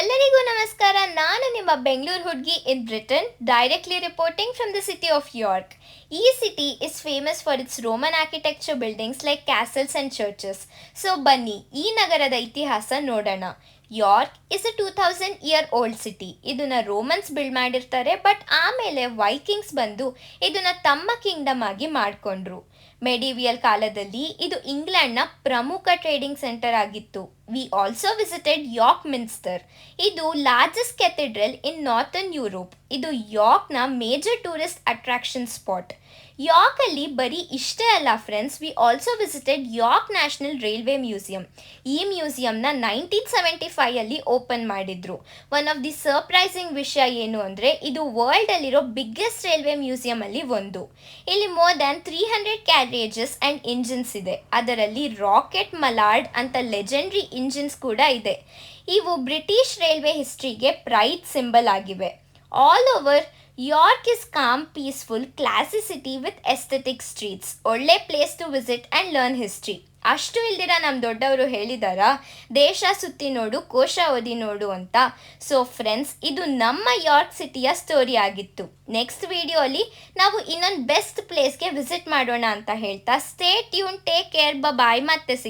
ಎಲ್ಲರಿಗೂ ನಮಸ್ಕಾರ. ನಾನು ನಿಮ್ಮ ಬೆಂಗಳೂರು ಹುಡುಗಿ in Britain directly reporting from the city of York ಈ city is famous for its Roman architecture buildings like castles and churches so ಬನ್ನಿ ಈ ನಗರದ ಇತಿಹಾಸ ನೋಡೋಣ. York is a two thousand year old city ಇದನ್ನ ರೋಮನ್ಸ್ ಬಿಲ್ಡ್ ಮಾಡಿರ್ತಾರೆ but ಆಮೇಲೆ Vikings ಬಂದು ಇದನ್ನ ತಮ್ಮ ಕಿಂಗ್ಡಮ್ ಆಗಿ ಮಾಡಿಕೊಂಡ್ರು. ಮೆಡಿವಿಯಲ್ ಕಾಲದಲ್ಲಿ ಇದು ಇಂಗ್ಲೆಂಡ್ನ ಪ್ರಮುಖ ಟ್ರೇಡಿಂಗ್ ಸೆಂಟರ್ ಆಗಿತ್ತು. We also visited York Minster ಇದು largest cathedral in northern Europe ಇದು ಯಾಕ್ನ ಮೇಜರ್ ಟೂರಿಸ್ಟ್ ಅಟ್ರಾಕ್ಷನ್ ಸ್ಪಾಟ್ ಯಾರ್ಕಲ್ಲಿ ಬರೀ ಇಷ್ಟೇ ಅಲ್ಲ friends we also visited York National Railway Museum ಈ ಮ್ಯೂಸಿಯಂನ ನೈನ್ಟೀನ್ ಸೆವೆಂಟಿ ಫೈಯಲ್ಲಿ ಓಪನ್ ಮಾಡಿದ್ರು. ಒನ್ ಆಫ್ ದಿ ಸರ್ಪ್ರೈಸಿಂಗ್ ವಿಷಯ ಏನು ಅಂದರೆ, ಇದು ವರ್ಲ್ಡಲ್ಲಿರೋ ಬಿಗ್ಗೆಸ್ಟ್ ರೈಲ್ವೆ ಮ್ಯೂಸಿಯಮಲ್ಲಿ ಒಂದು. ಇಲ್ಲಿ more than three hundred carriages and engines ಇದೆ. ಅದರಲ್ಲಿ ರಾಕೆಟ್ ಮಲಾರ್ಡ್ ಅಂತ ಲೆಜೆಂಡ್ರಿ ಇಂಜಿನ್ಸ್ ಕೂಡ ಇದೆ. ಇವು ಬ್ರಿಟಿಷ್ ರೈಲ್ವೆ ಹಿಸ್ಟ್ರಿಗೆ ಪ್ರೈಡ್ ಸಿಂಬಲ್ ಆಗಿವೆ. All over York is calm peaceful classy city with aesthetic streets ಒಳ್ಳೆ place to visit and learn history ಅಷ್ಟು ಇಲ್ದಿರ ನಮ್ಮ ದೊಡ್ಡವರು ಹೇಳಿದಾರ, ದೇಶ ಸುತ್ತಿ ನೋಡು, ಕೋಶ ಓದಿ ನೋಡು ಅಂತ. ಸೊ ಫ್ರೆಂಡ್ಸ್ ಇದು ನಮ್ಮ ಯಾರ್ಕ್ ಸಿಟಿಯ ಸ್ಟೋರಿ ಆಗಿತ್ತು. ನೆಕ್ಸ್ಟ್ ವಿಡಿಯೋಲಿ ನಾವು ಇನ್ನೊಂದು ಬೆಸ್ಟ್ ಪ್ಲೇಸ್ಗೆ ವಿಸಿಟ್ ಮಾಡೋಣ ಅಂತ ಹೇಳ್ತಾ stay tune take care bye ಮತ್ತೆ ಸಿಗ್